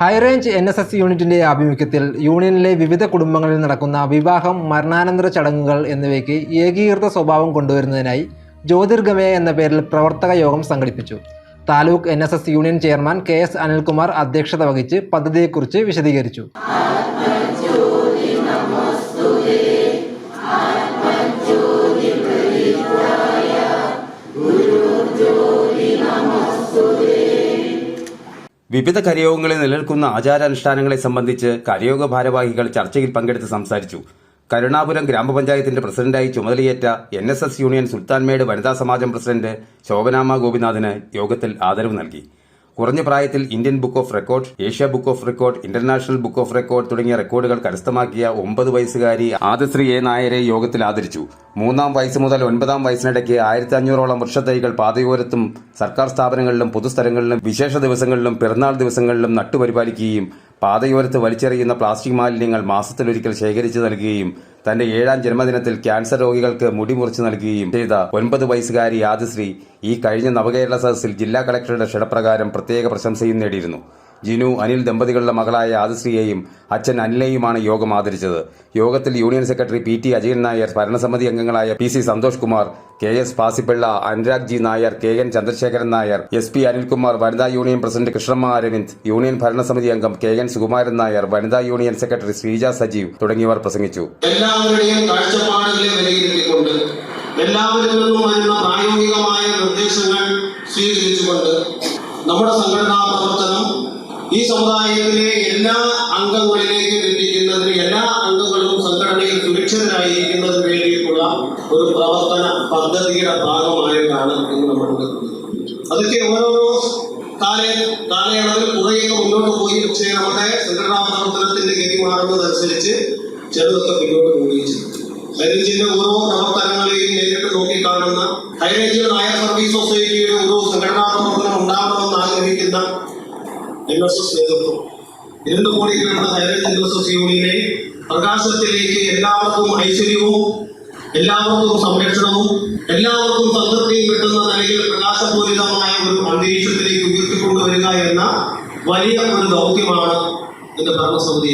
High range N S S യൂണിറ്റിന്റെ ആഭിമുഖ്യത്തിൽ യൂണിയനിലെ വിവിധ കുടുംബങ്ങളിൽ നടക്കുന്ന വിവാഹം മരണാനന്തര ചടങ്ങുകൾ എന്നിവയ്ക്ക് ഏകീകൃത സ്വഭാവം കൊണ്ടുവരുന്നതിനായി ജ്യോതിർഗമയ എന്ന പേരിൽ പ്രവർത്തക യോഗം സംഘടിപ്പിച്ചു. Taluk N union chairman K S Anilkumar അധ്യക്ഷത വഹിച്ച് പദ്ധതിയെക്കുറിച്ച് വിശദീകരിച്ചു. വിവിധ കരയോഗങ്ങളിൽ നിലനിൽക്കുന്ന ആചാരാനുഷ്ഠാനങ്ങളെ സംബന്ധിച്ച് കരയോഗ ഭാരവാഹികൾ ചർച്ചയിൽ പങ്കെടുത്ത് സംസാരിച്ചു. കരുണാപുരം ഗ്രാമപഞ്ചായത്തിന്റെ പ്രസിഡന്റായി ചുമതലയേറ്റ N S S union Sulthanmedu വനിതാ സമാജം പ്രസിഡന്റ് ശോഭനാമ ഗോപിനാഥിന് യോഗത്തിൽ ആദരവ് നൽകി. കുറഞ്ഞ പ്രായത്തിൽ Indian book of record Asia book of record international book of record തുടങ്ങിയ റെക്കോർഡുകൾ കരസ്ഥമാക്കിയ ഒമ്പത് വയസ്സുകാരി ആദശ്രീ എ നായരെ യോഗത്തിൽ ആദരിച്ചു. മൂന്നാം വയസ്സ് മുതൽ ഒൻപതാം വയസ്സിനിടയ്ക്ക് ആയിരത്തി അഞ്ഞൂറോളം വൃക്ഷത്തൈകൾ പാതയോരത്തും സർക്കാർ സ്ഥാപനങ്ങളിലും പൊതുസ്ഥലങ്ങളിലും വിശേഷ ദിവസങ്ങളിലും പിറന്നാൾ ദിവസങ്ങളിലും നട്ടുപരിപാലിക്കുകയും പാതയോരത്ത് വലിച്ചെറിയുന്ന പ്ലാസ്റ്റിക് മാലിന്യങ്ങൾ മാസത്തിലൊരിക്കൽ ശേഖരിച്ചു നൽകുകയും തന്റെ ഏഴാം ജന്മദിനത്തിൽ ക്യാൻസർ രോഗികൾക്ക് മുടി മുറിച്ചു നൽകുകയും ചെയ്ത ഒൻപത് വയസ്സുകാരി ആദിശ്രീ ഈ കഴിഞ്ഞ നവകേരള സദസ്സിൽ ജില്ലാ കളക്ടറുടെ ക്ഷണപ്രകാരം പ്രത്യേക പ്രശംസയും നേടിയിരുന്നു. ജിനു അനിൽ ദമ്പതികളുടെ മകളായ ആദിശ്രീയെയും അച്ഛൻ അനിലെയുമാണ് യോഗം ആദരിച്ചത്. യോഗത്തിൽ union secretary P T Ajayan Nair ഭരണസമിതി അംഗങ്ങളായ P C Santhosh Kumar K S Pasippilla Anurag G Nair K N Chandrasekharan Nair S P Anilkumar വനിതാ union president Krishnamma Aravind union ഭരണസമിതി അംഗം കെ എൻ സുകുമാരൻ നായർ വനിതാ യൂണിയൻ സെക്രട്ടറി ശ്രീജ സജീവ് തുടങ്ങിയവർ പ്രസംഗിച്ചു. എല്ലാവരുടെയും പ്രായോഗികമായ നിർദ്ദേശങ്ങൾ സ്വീകരിച്ചുകൊണ്ട് നമ്മുടെ സംഘടനാ ഈ സമുദായത്തിലെ എല്ലാ അംഗങ്ങളിലേക്ക് എത്തിക്കുന്നതിന് എല്ലാ അംഗങ്ങളും സംഘടനയിൽ സുരക്ഷിതരായിരിക്കുന്നതിന് വേണ്ടിയിട്ടുള്ള ഒരു പ്രവർത്തന പദ്ധതിയുടെ ഭാഗമായിട്ടാണ് ഇന്ന് നമ്മൾ അതൊക്കെ ഓരോരോ കാല കാലയളവിൽ കുറേയൊക്കെ മുന്നോട്ട് പോയി. പക്ഷേ നമ്മുടെ സംഘടനാ പ്രവർത്തനത്തിന്റെ ഗതി മാറുന്നതനുസരിച്ച് ചെറുതൊക്കെ പിന്നോട്ട് പോവുകയും ചെയ്തു. ഹൈറേഞ്ചിന്റെ ഓരോ പ്രവർത്തനങ്ങളെയും നേരിട്ട് നോക്കിക്കാണുന്ന ഹൈറേഞ്ച് നായർ സർവീസ് സൊസൈറ്റിയുടെ ഓരോ സംഘടനാ പ്രവർത്തനം ഉണ്ടാകണമെന്ന് ആഗ്രഹിക്കുന്ന എൻ എസ് ഇരുണ്ട് കോടി കിടന്ന പ്രകാശത്തിലേക്ക് എല്ലാവർക്കും ഐശ്വര്യവും എല്ലാവർക്കും സംരക്ഷണവും എല്ലാവർക്കും സംതൃപ്തിയും കിട്ടുന്ന നിലയിൽ പ്രകാശപൂരിതമായ ഒരു അന്തരീക്ഷത്തിലേക്ക് ഉയർത്തിക്കൊണ്ടുവരിക എന്ന വലിയ ഒരു ദൗത്യമാണ് എന്റെ ഭരണസമിതി